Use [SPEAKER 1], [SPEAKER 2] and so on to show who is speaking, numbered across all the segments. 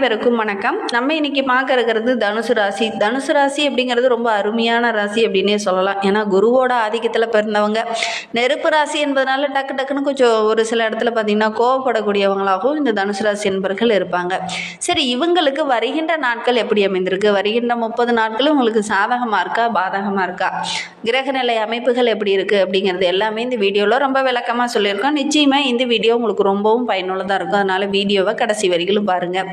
[SPEAKER 1] அனைவருக்கும் வணக்கம். நம்ம இன்னைக்கு பார்க்க இருக்கிறது தனுசு ராசி. தனுசு ராசி அப்படிங்கிறது ரொம்ப அருமையான ராசி அப்படின்னே சொல்லலாம். ஏன்னா குருவோட ஆதிக்கத்தில் பிறந்தவங்க. நெருப்பு ராசி என்பதனால டக்கு டக்குன்னு கொஞ்சம் ஒரு சில இடத்துல பார்த்தீங்கன்னா கோவப்படக்கூடியவங்களாகவும் இந்த தனுசு ராசி என்பர்கள் இருப்பாங்க. சரி இவங்களுக்கு வருகின்ற நாட்கள் எப்படி அமைந்திருக்கு? வருகின்ற முப்பது நாட்களும் உங்களுக்கு சாதகமாக இருக்கா? பாதகமாக இருக்கா? கிரகநிலை அமைப்புகள் எப்படி இருக்குது அப்படிங்கிறது எல்லாமே இந்த வீடியோவில் ரொம்ப விளக்கமாக சொல்லியிருக்கோம். நிச்சயமாக இந்த வீடியோ உங்களுக்கு ரொம்பவும் பயனுள்ளதாக இருக்கும். அதனால் வீடியோவை கடைசி வரிகளும் பாருங்கள்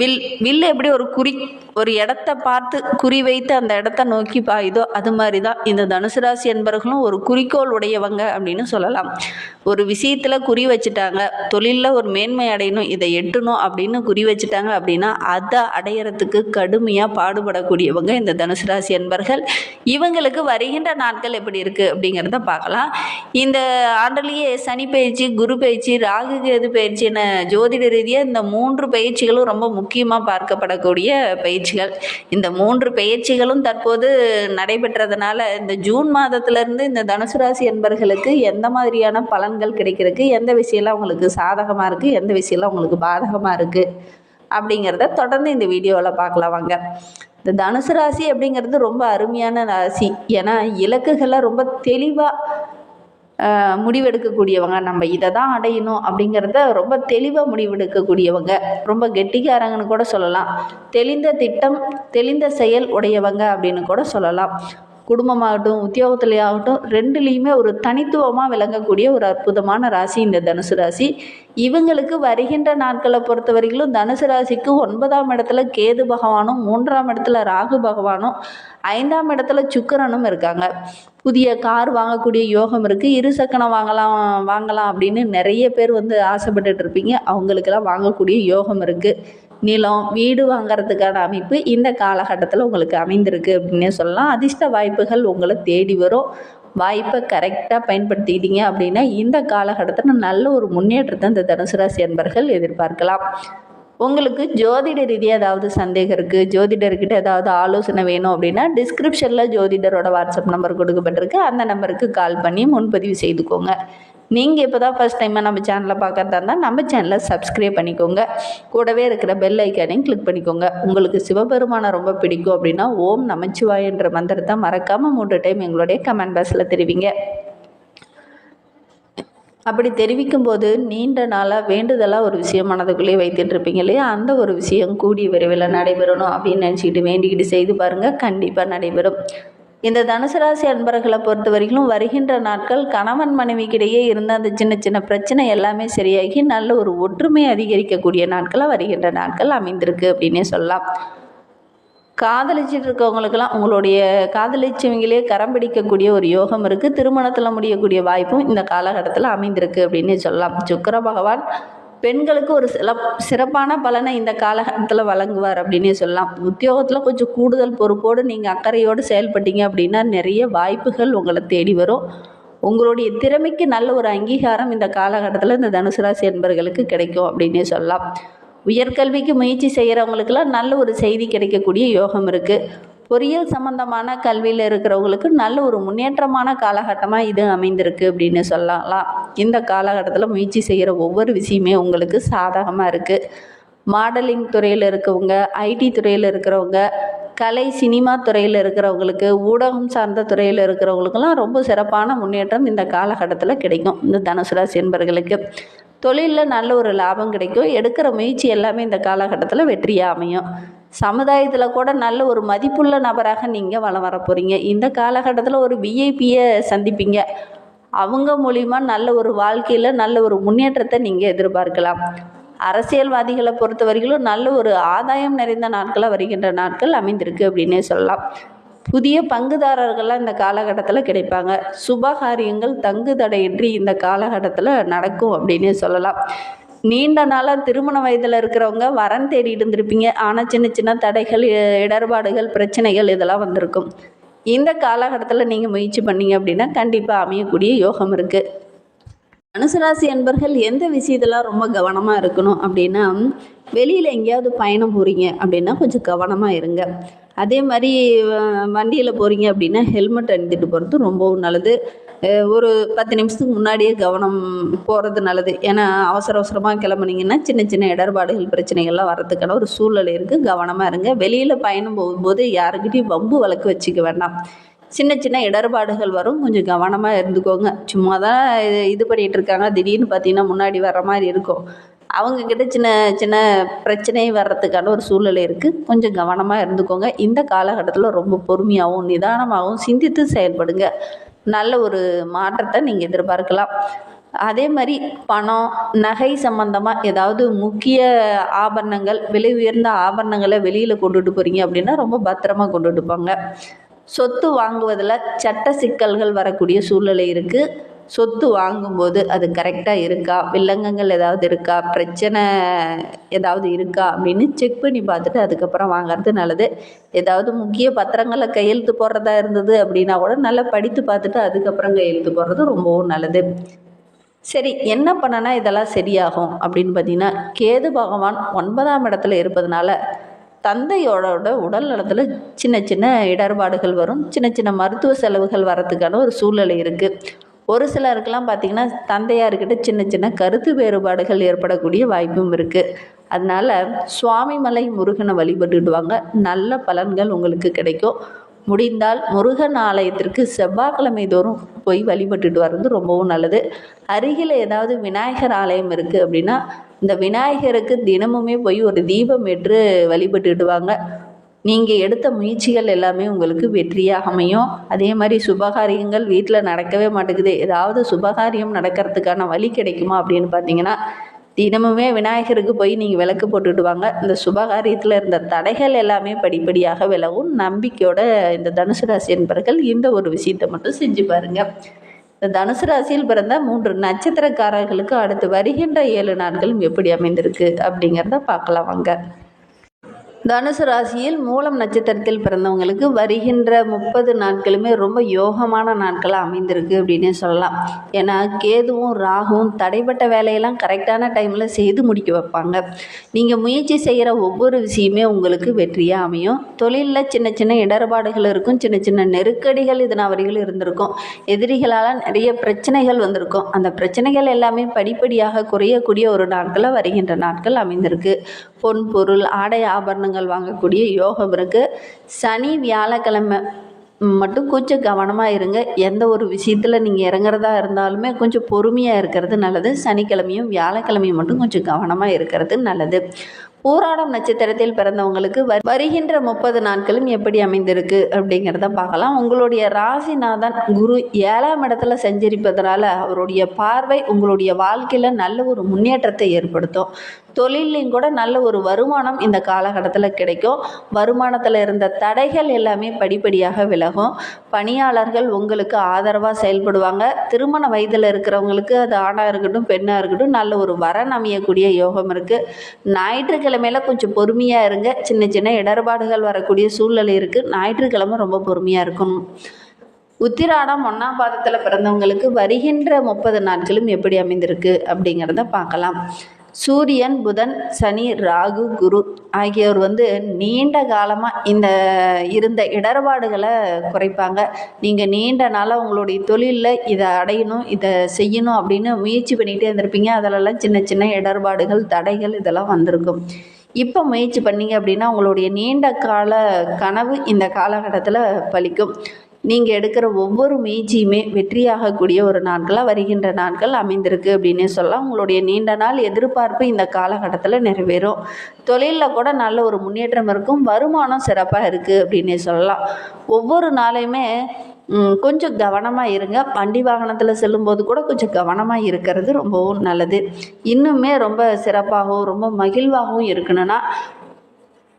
[SPEAKER 1] வில் வில் எப்படி ஒரு குறி ஒரு இடத்த பார்த்து குறி வைத்து அந்த இடத்த நோக்கி பாயுதோ அது மாதிரி தான் இந்த தனுசு ராசி என்பர்களும் ஒரு குறிக்கோள் உடையவங்க அப்படின்னு சொல்லலாம். ஒரு விஷயத்தில் குறி வச்சுட்டாங்க தொழிலில் ஒரு மேன்மை அடையணும் இதை எட்டணும் அப்படின்னு குறி வச்சுட்டாங்க அப்படின்னா அதை அடையிறதுக்கு கடுமையாக பாடுபடக்கூடியவங்க இந்த தனுசு ராசி என்பர்கள் இவங்களுக்கு வருகின்ற நாட்கள் எப்படி இருக்குது அப்படிங்கிறத பார்க்கலாம். இந்த ஆண்டிலேயே சனி பயிற்சி குரு பயிற்சி ராகு கேது பயிற்சி ஜோதிட ரீதியாக இந்த மூன்று பயிற்சிகளும் ரொம்ப முக்கியமாக பார்க்கப்படக்கூடிய பயிற்சிகள். இந்த மூன்று பயிற்சிகளும் தற்போது நடைபெற்றதுனால இந்த ஜூன் மாதத்திலிருந்து இந்த தனுசு ராசி என்பர்களுக்கு எந்த மாதிரியான பலன்கள் கிடைக்கிறதுக்கு எந்த விஷயம்லாம் உங்களுக்கு சாதகமாக இருக்குது எந்த விஷயம்லாம் உங்களுக்கு பாதகமாக இருக்குது அப்படிங்கிறத தொடர்ந்து இந்த வீடியோவில் பார்க்கலாம் வாங்க. இந்த தனுசு ராசி அப்படிங்கிறது ரொம்ப அருமையான ராசி. ஏன்னா இலக்குகளை ரொம்ப தெளிவாக முடிவெடுக்கக்கூடியவங்க. நம்ம இதை தான் அடையணும் அப்படிங்கிறத ரொம்ப தெளிவாக முடிவெடுக்கக்கூடியவங்க. ரொம்ப கெட்டிக்காரங்கன்னு கூட சொல்லலாம். தெளிந்த திட்டம் தெளிந்த செயல் உடையவங்க அப்படின்னு கூட சொல்லலாம். குடும்பமாகட்டும் உத்தியோகத்துலேயாகட்டும் ரெண்டுலேயுமே ஒரு தனித்துவமாக விளங்கக்கூடிய ஒரு அற்புதமான ராசி இந்த தனுசு ராசி. இவங்களுக்கு வருகின்ற நாட்களை பொறுத்த வரைக்கும் தனுசு ராசிக்கு ஒன்பதாம் இடத்துல கேது பகவானும் மூன்றாம் இடத்துல ராகு பகவானும் ஐந்தாம் இடத்துல சுக்கரனும் இருக்காங்க. புதிய கார் வாங்கக்கூடிய யோகம் இருக்குது இருசக்கனம் வாங்கலாம் வாங்கலாம் அப்படின்னு நிறைய பேர் வந்து ஆசைப்பட்டுட்டு இருப்பீங்க. அவங்களுக்கெல்லாம் வாங்கக்கூடிய யோகம் இருக்குது நிலம் வீடு வாங்குறதுக்கான அமைப்பு இந்த காலகட்டத்தில் உங்களுக்கு அமைந்திருக்கு அப்படின்னே சொல்லலாம். அதிர்ஷ்ட வாய்ப்புகள் உங்களை தேடி வரும். வாய்ப்பை கரெக்டாக பயன்படுத்திக்கிட்டீங்க அப்படின்னா இந்த காலகட்டத்தில் நல்ல ஒரு முன்னேற்றத்தை இந்த தனுசு ராசி என்பர்கள் எதிர்பார்க்கலாம். உங்களுக்கு ஜோதிட ரீதியாக ஏதாவது சந்தேகம் இருக்குது ஜோதிடர்கிட்ட ஏதாவது ஆலோசனை வேணும் அப்படின்னா டிஸ்கிரிப்ஷனில் ஜோதிடரோட வாட்ஸ்அப் நம்பர் கொடுக்கப்பட்டிருக்கு. அந்த நம்பருக்கு கால் பண்ணி முன்பதிவு செய்துக்கோங்க. நீங்கள் இப்போ தான் ஃபஸ்ட் டைமாக நம்ம சேனலை பார்க்குறதா இருந்தால் நம்ம சேனலை சப்ஸ்கிரைப் பண்ணிக்கோங்க. கூடவே இருக்கிற பெல் ஐக்கானையும் கிளிக் பண்ணிக்கோங்க. உங்களுக்கு சிவபெருமானை ரொம்ப பிடிக்கும் அப்படின்னா ஓம் நமச்சிவாயன்ற மந்திரத்தை மறக்காமல் மூன்று டைம் எங்களுடைய கமெண்ட் பாக்ஸில் தெரிவிங்க. அப்படி தெரிவிக்கும் போது நீண்ட நாளாக வேண்டுதலாக ஒரு விஷயம் மனதுக்குள்ளேயே வைத்துட்டு இருப்பீங்க இல்லையா? அந்த ஒரு விஷயம் கூடி விரைவில் நடைபெறணும் அப்படின்னு நினச்சிக்கிட்டு வேண்டிக்கிட்டு செய்து பாருங்கள் கண்டிப்பாக நடைபெறும். இந்த தனுசு ராசி அன்பர்களை பொறுத்த வரைக்கும் வருகின்ற நாட்கள் கணவன் மனைவிக்கிடையே இருந்த அந்த சின்ன சின்ன பிரச்சனை எல்லாமே சரியாகி நல்ல ஒரு ஒற்றுமை அதிகரிக்கக்கூடிய நாட்களாக வருகின்ற நாட்கள் அமைந்திருக்கு அப்படின்னே சொல்லலாம். காதலிச்சிட்டு இருக்கவங்களுக்கெல்லாம் உங்களுடைய காதலிச்சவங்களே கரம் பிடிக்கக்கூடிய ஒரு யோகம் இருக்குது திருமணத்தில் முடியக்கூடிய வாய்ப்பும் இந்த காலகட்டத்தில் அமைந்திருக்கு அப்படின்னு சொல்லலாம். சுக்கர பகவான் பெண்களுக்கு ஒரு சில சிறப்பான பலனை இந்த காலகட்டத்தில் வழங்குவார் அப்படின்னே சொல்லலாம். உத்தியோகத்தில் கொஞ்சம் கூடுதல் பொறுப்போடு நீங்கள் அக்கறையோடு செயல்பட்டீங்க அப்படின்னா நிறைய வாய்ப்புகள் உங்களை தேடி வரும். உங்களுடைய திறமைக்கு நல்ல ஒரு அங்கீகாரம் இந்த காலகட்டத்தில் இந்த தனுசு ராசி என்பர்களுக்கு கிடைக்கும் அப்படின்னே சொல்லலாம். உயர்கல்விக்கு முயற்சி செய்கிறவங்களுக்கெல்லாம் நல்ல ஒரு செய்தி கிடைக்கக்கூடிய யோகம் இருக்குது பொறியியல் சம்பந்தமான கல்வியில் இருக்கிறவங்களுக்கு நல்ல ஒரு முன்னேற்றமான காலகட்டமாக இது அமைந்திருக்கு அப்படின்னு சொல்லலாம். இந்த காலகட்டத்தில் முயற்சி செய்கிற ஒவ்வொரு விஷயமே உங்களுக்கு சாதகமாக இருக்குது மாடலிங் துறையில் இருக்கவங்க ஐடி துறையில் இருக்கிறவங்க கலை சினிமா துறையில் இருக்கிறவங்களுக்கு ஊடகம் சார்ந்த துறையில் இருக்கிறவங்களுக்கெல்லாம் ரொம்ப சிறப்பான முன்னேற்றம் இந்த காலகட்டத்தில் கிடைக்கும். இந்த தனுசு ராசி என்பர்களுக்கு. தொழிலில் நல்ல ஒரு லாபம் கிடைக்கும். எடுக்கிற முயற்சி எல்லாமே இந்த காலகட்டத்தில் வெற்றியாக அமையும். சமுதாயத்தில் கூட நல்ல ஒரு மதிப்புள்ள நபராக நீங்கள் வளம் வர போகிறீங்க இந்த காலகட்டத்தில் ஒரு விஐபியை சந்திப்பீங்க. அவங்க மூலிமா நல்ல ஒரு வாழ்க்கையில் நல்ல ஒரு முன்னேற்றத்தை நீங்கள் எதிர்பார்க்கலாம். அரசியல்வாதிகளை பொறுத்த வரைக்கும் நல்ல ஒரு ஆதாயம் நிறைந்த நாட்களாக வருகின்ற நாட்கள் அமைந்திருக்கு அப்படின்னே சொல்லலாம். புதிய பங்குதாரர்கள்லாம் இந்த காலகட்டத்தில் கிடைப்பாங்க. சுபகாரியங்கள் தங்கு தடையின்றி இந்த காலகட்டத்தில் நடக்கும் அப்படின்னே சொல்லலாம். நீண்ட நாளாக திருமண வயதில் இருக்கிறவங்க வரன் தேடிட்டு இருந்திருப்பீங்க. ஆனால் சின்ன சின்ன தடைகள் இடர்பாடுகள் பிரச்சனைகள் இதெல்லாம் வந்திருக்கும். இந்த காலகட்டத்தில் நீங்கள் முயற்சி பண்ணீங்க அப்படின்னா கண்டிப்பாக அமையக்கூடிய யோகம் இருக்குது தனுசு என்பர்கள் அன்பர்கள் எந்த விஷயத்தெல்லாம் ரொம்ப கவனமாக இருக்கணும் அப்படின்னா வெளியில் எங்கேயாவது பயணம் போகிறீங்க அப்படின்னா கொஞ்சம் கவனமாக இருங்க. அதே மாதிரி வண்டியில் போகிறீங்க அப்படின்னா ஹெல்மெட் அணிந்துட்டு போகிறது ரொம்பவும் நல்லது. ஒரு பத்து நிமிஷத்துக்கு முன்னாடியே கவனம் போகிறது நல்லது. ஏன்னா அவசர அவசரமாக கிளம்புனீங்கன்னா சின்ன சின்ன இடர்பாடுகள் பிரச்சனைகள்லாம் வர்றதுக்கான ஒரு சூழ்நிலை இருக்குது கவனமாக இருங்க. வெளியில் பயணம் போகும்போது யாருக்கிட்டையும் வம்பு வழக்கு வச்சுக்க வேண்டாம். சின்ன சின்ன இடர்பாடுகள் வரும். கொஞ்சம் கவனமாக இருந்துக்கோங்க. சும்மா தான் இது இது பண்ணிகிட்டு இருக்காங்க. திடீர்னு பார்த்தீங்கன்னா முன்னாடி வர்ற மாதிரி இருக்கும். அவங்கக்கிட்ட சின்ன சின்ன பிரச்சனை வர்றதுக்கான ஒரு சூழ்நிலை இருக்குது கொஞ்சம் கவனமாக இருந்துக்கோங்க. இந்த காலகட்டத்தில் ரொம்ப பொறுமையாகவும் நிதானமாகவும் சிந்தித்து செயல்படுங்க. நல்ல ஒரு மாற்றத்தை நீங்கள் எதிர்பார்க்கலாம். அதே மாதிரி பணம் நகை சம்பந்தமாக ஏதாவது முக்கிய ஆபரணங்கள் விலை உயர்ந்த ஆபரணங்களை வெளியில் கொண்டுட்டு போகிறீங்க அப்படின்னா ரொம்ப பத்திரமா கொண்டுட்டு போங்க. சொத்து வாங்குவதில் சட்ட சிக்கல்கள் வரக்கூடிய சூழ்நிலை இருக்குது சொத்து வாங்கும்போது அது கரெக்டாக இருக்கா? வில்லங்கங்கள் ஏதாவது இருக்கா? பிரச்சனை ஏதாவது இருக்கா? அப்படின்னு செக் பண்ணி பார்த்துட்டு அதுக்கப்புறம் வாங்குறது நல்லது. ஏதாவது முக்கிய பத்திரங்களை கையெழுத்து போடுறதா இருந்தது அப்படின்னா கூட நல்லா படித்து பார்த்துட்டு அதுக்கப்புறம் கையெழுத்து போடுறது ரொம்பவும் நல்லது. சரி என்ன பண்ணனா இதெல்லாம் சரியாகும் அப்படின்னு பார்த்தீங்கன்னா கேது பகவான் ஒன்பதாம் இடத்துல இருப்பதனால தந்தையோட உடல் நலத்தில் சின்ன சின்ன இடர்பாடுகள் வரும். சின்ன சின்ன மருத்துவ செலவுகள் வரத்துக்கான ஒரு சூழ்நிலை இருக்குது ஒரு சிலருக்கெல்லாம் பார்த்திங்கன்னா தந்தையார்கிட்ட சின்ன சின்ன கருத்து வேறுபாடுகள் ஏற்படக்கூடிய வாய்ப்பும் இருக்குது அதனால் சுவாமிமலை முருகனை வழிபட்டுடுவாங்க. நல்ல பலன்கள் உங்களுக்கு கிடைக்கும். முடிந்தால் முருகன் ஆலயத்திற்கு செவ்வாய்க்கிழமை தோறும் போய் வழிபட்டுட்டு வர்றது ரொம்பவும் நல்லது. அருகில் ஏதாவது விநாயகர் ஆலயம் இருக்குது அப்படின்னா இந்த விநாயகருக்கு தினமுமே போய் ஒரு தீபம் ஏற்று வழிபட்டுடுவாங்க. நீங்கள் எடுத்த முயற்சிகள் எல்லாமே உங்களுக்கு வெற்றியாக அமையும். அதே மாதிரி சுபகாரியங்கள் வீட்டில் நடக்கவே மாட்டேங்குது. ஏதாவது சுபகாரியம் நடக்கிறதுக்கான வழி கிடைக்குமா அப்படின்னு பார்த்தீங்கன்னா தினமுமே விநாயகருக்கு போய் நீங்கள் விளக்கு போட்டுட்டு வாங்க. இந்த சுபகாரியத்தில் இருந்த தடைகள் எல்லாமே படிப்படியாக விலகும். நம்பிக்கையோட இந்த தனுசு ராசி என்பவர்கள் இந்த ஒரு விஷயத்தை மட்டும் செஞ்சு பாருங்கள் இந்த தனுசு ராசியில் பிறந்த மூன்று நட்சத்திரக்காரர்களுக்கு அடுத்து வருகின்ற ஏழு நாட்களும் எப்படி அமைந்திருக்கு அப்படிங்கிறத பார்க்கலாம் வாங்க. தனுசு ராசியில் மூலம் நட்சத்திரத்தில் பிறந்தவங்களுக்கு வருகின்ற முப்பது நாட்களுமே ரொம்ப யோகமான நாட்களாக அமைந்திருக்கு அப்படின்னே சொல்லலாம். ஏன்னா கேதுவும் ராகுவும் தடைப்பட்ட வேலையெல்லாம் கரெக்டான டைமில் செய்து முடிக்க வைப்பாங்க. நீங்கள் முயற்சி செய்கிற ஒவ்வொரு விஷயமே உங்களுக்கு வெற்றியாக அமையும். தொழிலில் சின்ன சின்ன இடர்பாடுகள் இருக்கும். சின்ன சின்ன நெருக்கடிகள் இதனால் வரையில் இருந்திருக்கும். எதிரிகளால் நிறைய பிரச்சனைகள் வந்திருக்கும். அந்த பிரச்சனைகள் எல்லாமே படிப்படியாக குறையக்கூடிய ஒரு நாட்களில் வருகின்ற நாட்கள் அமைந்திருக்கு. பொன் பொருள் ஆடை ஆபரணங்கள் வாங்கக்கூடிய யோகம் இருக்குது சனி வியாழக்கிழமை மட்டும் கொஞ்சம் கவனமாக இருங்க. எந்த ஒரு விஷயத்தில் நீங்கள் இறங்குறதா இருந்தாலுமே கொஞ்சம் பொறுமையாக இருக்கிறது நல்லது. சனிக்கிழமையும் வியாழக்கிழமையும் மட்டும் கொஞ்சம் கவனமாக இருக்கிறது நல்லது. பூராடம் நட்சத்திரத்தில் பிறந்தவங்களுக்கு வ- வருகின்ற முப்பது நாட்களும் எப்படி அமைந்திருக்கு அப்படிங்கிறத பார்க்கலாம். உங்களுடைய ராசிநாதன் குரு ஏழாம் இடத்துல செஞ்சிருப்பதனால அவருடைய பார்வை உங்களுடைய வாழ்க்கையில் நல்ல ஒரு முன்னேற்றத்தை ஏற்படுத்தும். தொழிலையும் கூட நல்ல ஒரு வருமானம் இந்த காலகட்டத்தில் கிடைக்கும். வருமானத்தில் இருந்த தடைகள் எல்லாமே படிப்படியாக விலகும். பணியாளர்கள் உங்களுக்கு ஆதரவாக செயல்படுவாங்க. திருமண வயதில் இருக்கிறவங்களுக்கு அது ஆணாக இருக்கட்டும் பெண்ணாக இருக்கட்டும் நல்ல ஒரு வரன் அமையக்கூடிய யோகம் இருக்குது ஞாயிற்றுக்கிழமையில கொஞ்சம் பொறுமையாக இருங்க. சின்ன சின்ன இடர்பாடுகள் வரக்கூடிய சூழ்நிலை இருக்குது ஞாயிற்றுக்கிழமை ரொம்ப பொறுமையாக இருக்கணும். உத்திராடம் ஒன்றாம் பாதத்தில் பிறந்தவங்களுக்கு வருகின்ற முப்பது நாட்களும் எப்படி அமைந்திருக்கு அப்படிங்கிறத பார்க்கலாம். சூரியன் புதன் சனி ராகு குரு ஆகியோர் வந்து நீண்ட காலமாக இந்த இருந்த இடர்பாடுகளை குறைப்பாங்க. நீங்கள் நீண்ட நாளாக உங்களுடைய தொழிலில் இதை அடையணும் இதை செய்யணும் அப்படின்னு முயற்சி பண்ணிகிட்டே இருந்திருப்பீங்க. அதிலெல்லாம் சின்ன சின்ன இடர்பாடுகள் தடைகள் இதெல்லாம் வந்திருக்கும். இப்போ முயற்சி பண்ணீங்க அப்படின்னா உங்களுடைய நீண்ட கால கனவு இந்த காலகட்டத்தில் பலிக்கும். நீங்கள் எடுக்கிற ஒவ்வொரு முயற்சியுமே வெற்றியாகக்கூடிய ஒரு நாட்களாக வருகின்ற நாட்கள் அமைந்திருக்கு அப்படின்னே சொல்லலாம். உங்களுடைய நீண்ட நாள் எதிர்பார்ப்பு இந்த காலகட்டத்தில் நிறைவேறும். தொழிலில் கூட நல்ல ஒரு முன்னேற்றம் இருக்கும். வருமானம் சிறப்பாக இருக்குது அப்படின்னே சொல்லலாம். ஒவ்வொரு நாளையுமே கொஞ்சம் கவனமாக இருங்க. வண்டி வாகனத்தில் செல்லும்போது கூட கொஞ்சம் கவனமாக இருக்கிறது ரொம்பவும் நல்லது. இன்னுமே ரொம்ப சிறப்பாகவும் ரொம்ப மகிழ்வாகவும் இருக்கணும்னா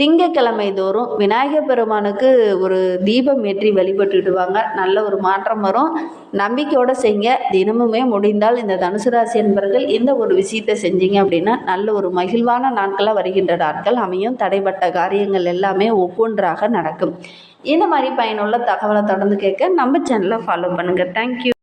[SPEAKER 1] திங்கக்கிழமை தோறும் விநாயகர் பெருமானுக்கு ஒரு தீபம் ஏற்றி வழிபட்டுடுவாங்க. நல்ல ஒரு மாற்றம் வரும். நம்பிக்கையோடு செய்யுங்க தினமுமே முடிந்தால் இந்த தனுசு ராசி என்பவர்கள் இந்த ஒரு விஷயத்தை செஞ்சீங்க அப்படின்னா நல்ல ஒரு மகிழ்வான நாட்களாக வருகின்ற நாட்கள் அமையும். தடைப்பட்ட காரியங்கள் எல்லாமே ஒவ்வொன்றாக நடக்கும். இந்த மாதிரி பயனுள்ள தகவலை தொடர்ந்து கேட்க நம்ம சேனலை ஃபாலோ பண்ணுங்கள் தேங்க்யூ